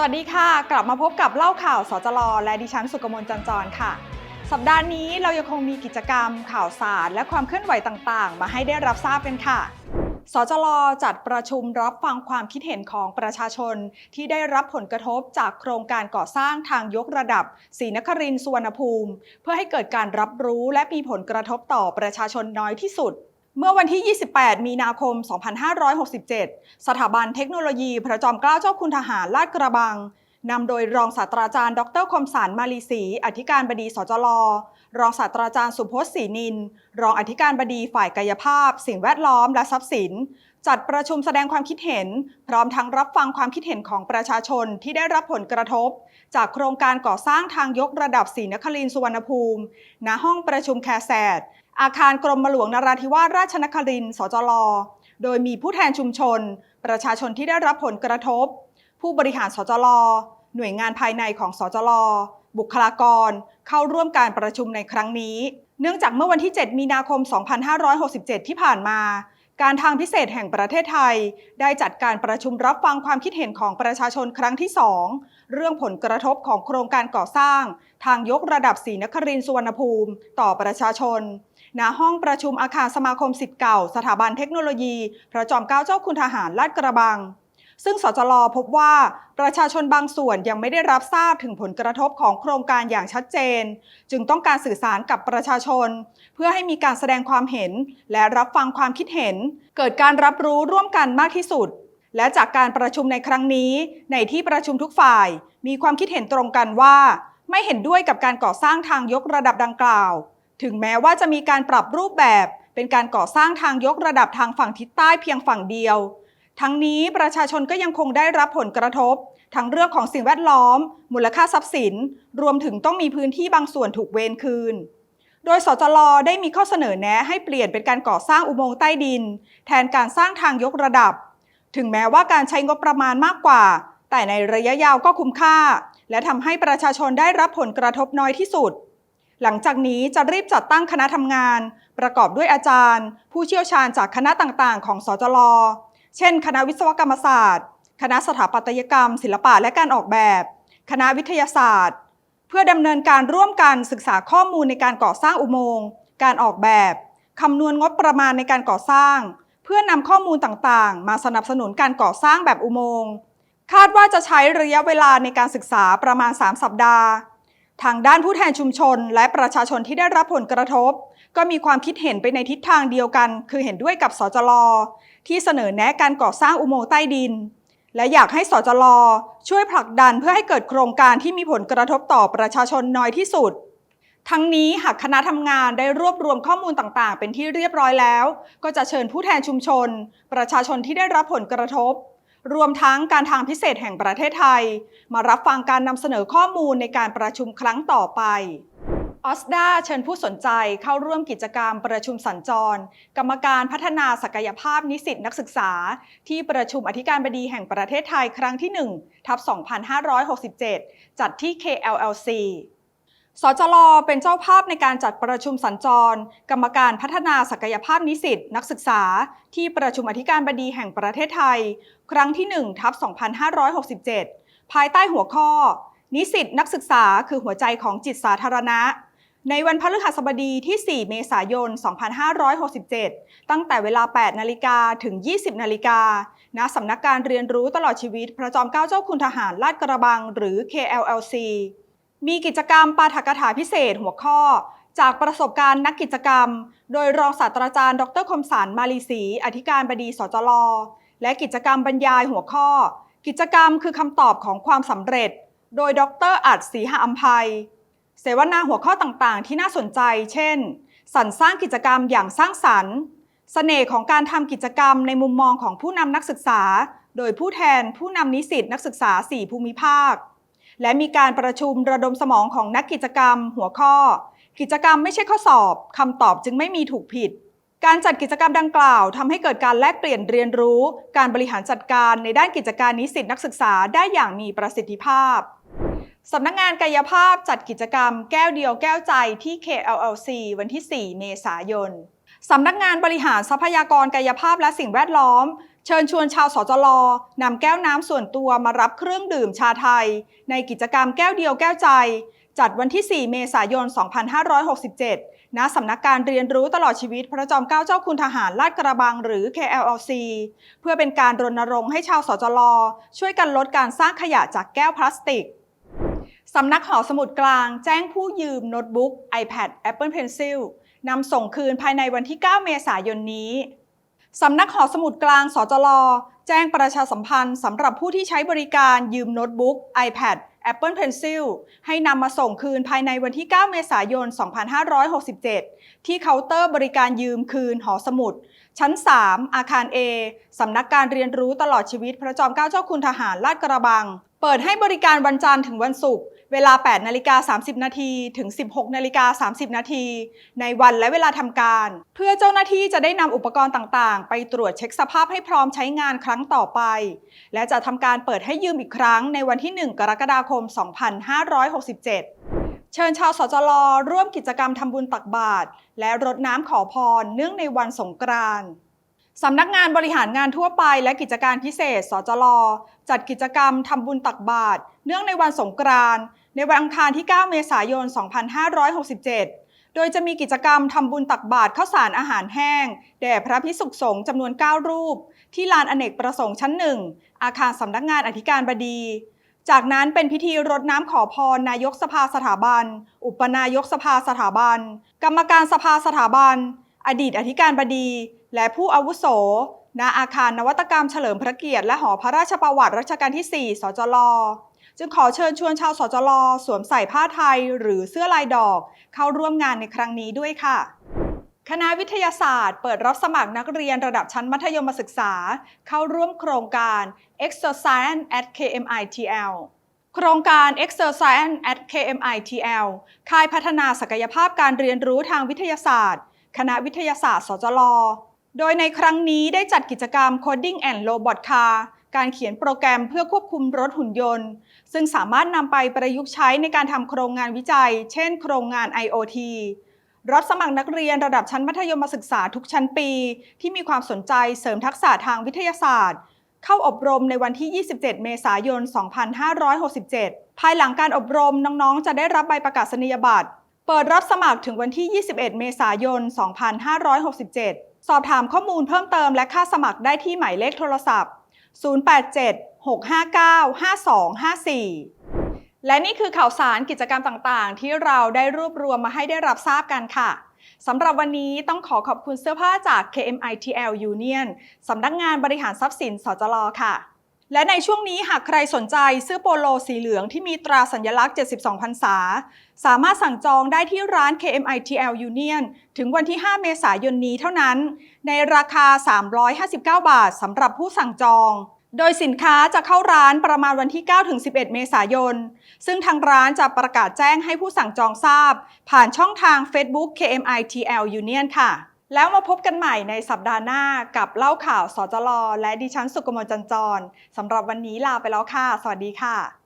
สวัสดีค่ะ กลับมาพบกับเล่าข่าวสจลและดิฉันสุกมลจันจรค่ะ สัปดาห์นี้เรายังคงมีกิจกรรม ข่าวสาร และความเคลื่อนไหวต่างๆ มาให้ได้รับทราบกันค่ะสจลจัดประชุมรับฟังความคิดเห็นของประชาชน ที่ได้รับผลกระทบจากโครงการก่อสร้างทางยกระดับศรีนครินทร์สุวรรณภูมิ เพื่อให้เกิดการรับรู้และมีผลกระทบต่อประชาชนน้อยที่สุด เมื่อวันที่ 28 มีนาคม 2567 สถาบันเทคโนโลยีพระจอมเกล้าเจ้าคุณทหารลาดกระบังนำโดยรองศาสตราจารย์ ดรคมสารมาลีศรีอธิการบดีสจลรองศาสตราจารย์สุพจน์ศรีนิน รองอธิการบดีฝ่ายกายภาพ สิ่งแวดล้อมและทรัพย์สิน จัดประชุมแสดงความคิดเห็น พร้อมทั้งรับฟังความคิดเห็นของประชาชนที่ได้รับผลกระทบ จากโครงการก่อสร้างทางยกระดับศรีนครินทร์สุวรรณภูมิ ณห้องประชุมแคแซด อาคารกรมหลวงนราธิวาสราชนครินทร์สจลโดยมีผู้แทนชุมชน ประชาชนที่ได้รับผลกระทบ ผู้บริหารสจลหน่วยงานภายในของสจลบุคลากร เข้าร่วมการประชุมในครั้งนี้ เนื่องจากเมื่อวันที่ 7 มีนาคม 2567 ที่ผ่านมา การทางพิเศษแห่งประเทศไทย ได้จัดการประชุมรับฟังความคิดเห็นของประชาชนครั้งที่ 2 เรื่องผลกระทบของโครงการก่อสร้าง ทางยกระดับศรีนครินทร์สุวรรณภูมิ ต่อประชาชน ณห้องประชุมอาคารสมาคมสิทธิ์เก่า สถาบันเทคโนโลยี พระจอมเกล้าเจ้าคุณทหารลาดกระบัง ซึ่งสจลพบว่าประชาชนบางส่วนยังไม่ได้รับทราบถึงผลกระทบของโครงการอย่างชัดเจน จึงต้องการสื่อสารกับประชาชน เพื่อให้มีการแสดงความเห็น และรับฟังความคิดเห็น เกิดการรับรู้ร่วมกันมากที่สุด และจากการประชุมในครั้งนี้ ในที่ประชุมทุกฝ่าย มีความคิดเห็นตรงกันว่า ไม่เห็นด้วยกับการก่อสร้างทางยกระดับดังกล่าว ถึงแม้ว่าจะมีการปรับรูปแบบเป็นการก่อสร้างทางยกระดับทางฝั่งทิศใต้เพียงฝั่งเดียว ทั้งนี้ประชาชนก็ยังคงได้รับผลกระทบ ทั้งเรื่องของสิ่งแวดล้อม มูลค่าทรัพย์สิน รวมถึงต้องมีพื้นที่บางส่วนถูกเวนคืน โดยสจลได้มีข้อเสนอแนะให้เปลี่ยนเป็นการก่อสร้างอุโมงค์ใต้ดิน แทนการสร้างทางยกระดับ ถึงแม้ว่าการใช้งบประมาณมากกว่า แต่ในระยะยาวก็คุ้มค่า และทำให้ประชาชนได้รับผลกระทบน้อยที่สุด หลังจากนี้จะรีบจัดตั้งคณะทำงาน ประกอบด้วยอาจารย์ ผู้เชี่ยวชาญจากคณะต่างๆ ของสจลเช่น คณะวิศวกรรมศาสตร์ คณะสถาปัตยกรรม ศิลปะและการออกแบบ คณะวิทยาศาสตร์ เพื่อดำเนินการร่วมกันศึกษาข้อมูลในการก่อสร้างอุโมงค์ การออกแบบคำนวณงบประมาณในการก่อสร้าง เพื่อนำข้อมูลต่างๆ มาสนับสนุนการก่อสร้างแบบอุโมงค์คาดว่าจะใช้ระยะเวลาในการศึกษาประมาณ 3 สัปดาห์ ทางด้านผู้แทนชุมชน และประชาชนที่ได้รับผลกระทบ ก็มีความคิดเห็นไปในทิศทางเดียวกัน คือเห็นด้วยกับสจลที่เสนอแนะการก่อสร้างอุโมงค์ใต้ดิน และอยากให้สจลช่วยผลักดันเพื่อให้เกิดโครงการที่มีผลกระทบต่อประชาชนน้อยที่สุด ทั้งนี้หากคณะทำงานได้รวบรวมข้อมูลต่างๆ เป็นที่เรียบร้อยแล้ว ก็จะเชิญผู้แทนชุมชน ประชาชนที่ได้รับผลกระทบ รวมทั้งการทางพิเศษแห่งประเทศไทย มารับฟังการนำเสนอข้อมูลในการประชุมครั้งต่อไปออสดาเชิญผู้สนใจเข้าร่วมกิจกรรมประชุมสัญจร กรรมการพัฒนาศักยภาพนิสิตนักศึกษา ที่ประชุมอธิการบดีแห่งประเทศไทยครั้งที่ 1 ทับ 2567 จัดที่ KLLC สจลเป็นเจ้าภาพในการจัดประชุมสัญจร กรรมการพัฒนาศักยภาพนิสิตนักศึกษา ที่ประชุมอธิการบดีแห่งประเทศไทย ครั้งที่1ทับ2567 ภายใต้หัวข้อ นิสิตนักศึกษาคือหัวใจของจิตสาธารณะ ในวันพฤหัสบดีที่ 4 เมษายน 2567 ตั้งแต่เวลา 8 นาฬิกาถึง 20 นาฬิกา ณ สำนักการเรียนรู้ตลอดชีวิต พระจอมเกล้าเจ้าคุณทหารลาดกระบัง หรือ KLLC มีกิจกรรมปาฐกถาพิเศษหัวข้อ จากประสบการณ์นักกิจกรรม โดยรองศาสตราจารย์ ดรคมสารมาลีศรีอธิการบดีสจล และกิจกรรมบรรยายหัวข้อ กิจกรรมคือคำตอบของความสำเร็จ โดยดรอัดศรีหอัมภัย เสวนาหัวข้อต่างๆ ที่น่าสนใจ เช่น สรรสร้างกิจกรรมอย่างสร้างสรรค์ เสน่ห์ของการทำกิจกรรมในมุมมองของผู้นำนักศึกษา โดยผู้แทนผู้นำนิสิตนักศึกษา 4 ภูมิภาค และมีการประชุมระดมสมองของนักกิจกรรม หัวข้อ กิจกรรมไม่ใช่ข้อสอบคำตอบจึงไม่มีถูกผิด การจัดกิจกรรมดังกล่าวทำให้เกิดการแลกเปลี่ยนเรียนรู้ การบริหารจัดการในด้านกิจการนิสิตนักศึกษาได้อย่างมีประสิทธิภาพสำนักงานกายภาพจัดกิจกรรมแก้วเดียวแก้วใจที่ KLLC วันที่ 4 เมษายนสำนักงานบริหารทรัพยากรกายภาพและสิ่งแวดล้อม เชิญชวนชาวสจลนำแก้วน้ำส่วนตัวมารับเครื่องดื่มชาไทย ในกิจกรรมแก้วเดียวแก้วใจ จัดวันที่ 4 เมษายน 2567 ณ สำนักการเรียนรู้ตลอดชีวิต พระจอมเกล้าเจ้าคุณทหารลาดกระบังหรือ KLLC เพื่อเป็นการรณรงค์ให้ชาวสจลช่วยกันลดการสร้างขยะจากแก้วพลาสติกสำนักหอสมุดกลางแจ้งผู้ยืมโน้ตบุ๊ก iPad Apple Pencil นำส่งคืนภายในวันที่ 9 เมษายนนี้สำนักหอสมุดกลางสจลแจ้งประชาสัมพันธ์สำหรับผู้ที่ใช้บริการยืมโน้ตบุ๊ก iPad Apple Pencil ให้นำมาส่งคืนภายในวันที่ 9 เมษายน 2567 ที่เคาน์เตอร์บริการยืมคืนหอสมุด ชั้น 3 อาคาร A สำนักการเรียนรู้ตลอดชีวิตพระจอมเกล้าเจ้าคุณทหารลาดกระบัง เปิดให้บริการวันจันทร์ถึงวันศุกร์ เวลา 8 นาฬิกา 30 นาทีถึง 16 นาฬิกา 30 นาที ในวันและเวลาทำการ เพื่อเจ้าหน้าที่จะได้นำอุปกรณ์ต่างๆ ไปตรวจเช็คสภาพให้พร้อมใช้งานครั้งต่อไป และจะทำการเปิดให้ยืมอีกครั้งในวันที่ 1 กรกฎาคม 2567เชิญชาวสจลร่วมกิจกรรมทำบุญตักบาตรและรดน้ำขอพรเนื่องในวันสงกรานต์สำนักงานบริหารงานทั่วไปและกิจการพิเศษ สจลจัดกิจกรรมทำบุญตักบาตรเนื่องในวันสงกรานต์ ในวันอังคารที่ 9 เมษายน 2567 โดยจะมีกิจกรรมทำบุญตักบาตรข้าวสารอาหารแห้ง แด่พระพิสุขสงฆ์จำนวน 9 รูป ที่ลานอเนกประสงค์ชั้นหนึ่ง อาคารสำนักงานอธิการบดี จากนั้นเป็นพิธีรดน้ำขอพรนายกสภาสถาบัน อุปนายกสภาสถาบัน กรรมการสภาสถาบัน อดีตอธิการบดี และผู้อาวุโสณอาคารนวัตกรรมเฉลิมพระเกียรติและหอพระราชประวัติรัชกาลที่ 4 สจล จึงขอเชิญชวนชาวสจลสวมใส่ผ้าไทยหรือเสื้อลายดอก เข้าร่วมงานในครั้งนี้ด้วยค่ะ คณะวิทยาศาสตร์ เปิดรับสมัครนักเรียนระดับชั้นมัธยมศึกษา เข้าร่วมโครงการ Exercise at KMITL โครงการ Exercise at KMITL ค่ายพัฒนาศักยภาพการเรียนรู้ทางวิทยาศาสตร์ คณะวิทยาศาสตร์ สจล โดยในครั้งนี้ได้จัดกิจกรรม Coding and Robot Car การเขียนโปรแกรมเพื่อควบคุมรถหุ่นยนต์ ซึ่งสามารถนำไปประยุกต์ใช้ในการทำโครงงานวิจัย เช่น โครงงาน IoT รับสมัครนักเรียนระดับชั้นมัธยมศึกษาทุกชั้นปี ที่มีความสนใจเสริมทักษะทางวิทยาศาสตร์ เข้าอบรมในวันที่ 27 เมษายน 2567 ภายหลังการอบรมน้องๆ จะได้รับใบประกาศนียบัตร เปิดรับสมัครถึงวันที่ 21 เมษายน 2567 สอบถามข้อมูลเพิ่มเติมและค่าสมัครได้ที่หมายเลขโทรศัพท์ 087-659-5254 และนี่คือข่าวสารกิจกรรมต่างๆ ที่เราได้รวบรวมมาให้ได้รับทราบกันค่ะสำหรับวันนี้ต้องขอขอบคุณเสื้อผ้าจาก KMITL Union สำนักงานบริหารทรัพย์สินสจลค่ะ และในช่วงนี้หากใครสนใจเสื้อโปโลสีเหลืองที่มีตราสัญลักษณ์ 72พรรษา สามารถสั่งจองได้ที่ร้าน KMITL Union ถึงวันที่ 5 เมษายนนี้เท่านั้น ในราคา 359 บาทสำหรับผู้สั่งจอง โดยสินค้าจะเข้าร้านประมาณวันที่ 9-11 เมษายน ซึ่งทางร้านจะประกาศแจ้งให้ผู้สั่งจองทราบ ผ่านช่องทาง Facebook KMITL Union ค่ะ แล้วมาพบกันใหม่ในสัปดาห์หน้ากับเล่าข่าวสจลและดิฉันสุกมลจันจรสำหรับวันนี้ลาไปแล้วค่ะ สวัสดีค่ะ